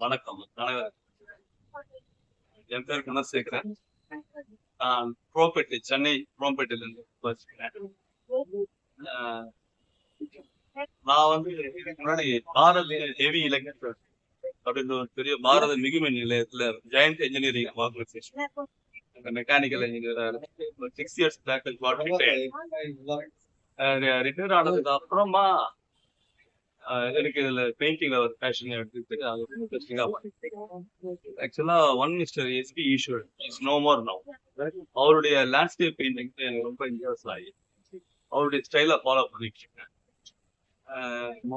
வணக்கம். என் பேர் குணசேகரன் நான் புரோபேட்டை சென்னை புரோபேட்டையில இருந்து நான் வந்து முன்னாடி பாரத் ஹெவி எலக்ட்ரிக் அப்படின்னு ஒரு பெரிய பாரத மிகுமை நிலையத்துல giant engineering organisation mechanical engineer six years back retire ஆனதுக்கு அப்புறமா எனக்கு இதுல பெயிண்டிங்ல ஒரு பேஷன் எடுத்துட்டு அது இன்ட்ரெஸ்டிங்கா ஆக்சுவலா one mister SP Eswar is no more no அவருடைய லேண்ட்ஸ்கேப் பெயிண்டிங் எனக்கு ரொம்ப இன்ட்ரெஸ்ட் ஆகி அவருடைய ஸ்டைல ஃபாலோ பண்ணிட்டு இருக்கேன்.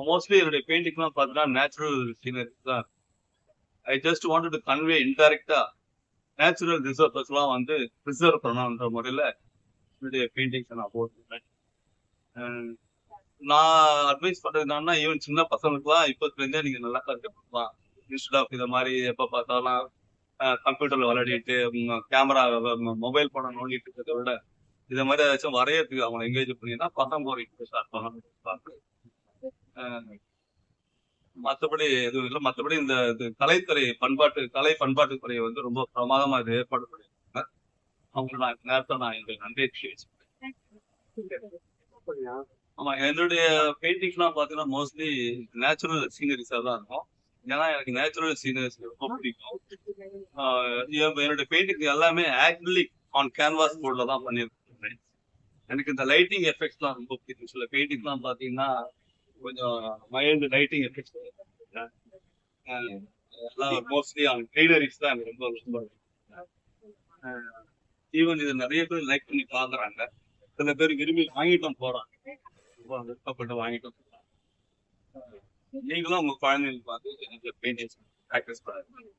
மோஸ்ட்லி என்னுடைய பெயிண்டிங்லாம் பார்த்தீங்கன்னா நேச்சுரல் சீனரி தான். I just want to convey இன்டைரக்டா நேச்சுரல் ரிசர்வஸ்லாம் வந்து ப்ரிசர்வ் பண்ணணுன்ற முறையில் என்னுடைய பெயிண்டிங்ஸை நான் போட்டிருக்கேன். நான் அட்வைஸ் பண்றது என்னன்னா ஈவன் சின்ன பசங்களுக்குலாம் இப்போதுலேருந்தே நீங்க நல்லா கற்றுக்கலாம் இன்ஸ்டெட் ஆஃப் இதை மாதிரி எப்போ பார்த்தாலும் கம்ப்யூட்டர்ல விளையாடிட்டு கேமரா மொபைல் போன நோண்டிட்டு இருக்கிறத விட இதை மாதிரி ஏதாச்சும் வரையறதுக்கு அவங்களை எங்கேஜ் பண்ணினா பசங்க ஒரு இன்ட்ரெஸ்ட் ஆகலாம் மற்றபடி எதுவும் இல்லை. மற்றபடி இந்த இது கலைத்துறை பண்பாட்டு கலை பண்பாட்டுத்துறையை வந்து ரொம்ப பிரமாதமா இது ஏற்பாடு பண்ணியிருக்காங்க. அவங்க நான் நேரத்தை நான் என்னுடைய நன்றியை தெரிவிச்சுக்கிறேன். ஆமா என்னுடைய பெயிண்டிங்ஸ்லாம் பாத்தீங்கன்னா மோஸ்ட்லி நேச்சுரல் சீனரிஸா தான் இருக்கும். ஏன்னா எனக்கு நேச்சுரல் சீனரிஸ் ரொம்ப பிடிக்கும். என்னுடைய பெயிண்டிங் எல்லாமே ஆக்ரிலிக் ஆன் கேன்வாஸ் போர்டில் தான் பண்ணியிருக்கேன். எனக்கு இந்த லைட்டிங் எஃபெக்ட்ஸ்லாம் ரொம்ப பிடிக்கும். சில பெயிண்டிங்லாம் பாத்தீங்கன்னா கொஞ்சம் மைல்டு லைட்டிங் எஃபெக்ட்ஸ் எல்லாம் மோஸ்ட்லி ஆன் கிரீனரிஸ் தான் எனக்கு ரொம்ப ரொம்ப ஈவன் இதை நிறைய பேர் லைக் பண்ணி பாக்குறாங்க சில பேர் விரும்பி வாங்கிட்டோம் போறாங்க. ரொம்ப விருப்பப்பட்டு வாங்கிட்டும் நீங்களும் உங்க குழந்தைங்களுக்கு பார்த்து பெயிண்டிங்ஸ் ப்ராக்டிஸ் பண்ணுங்க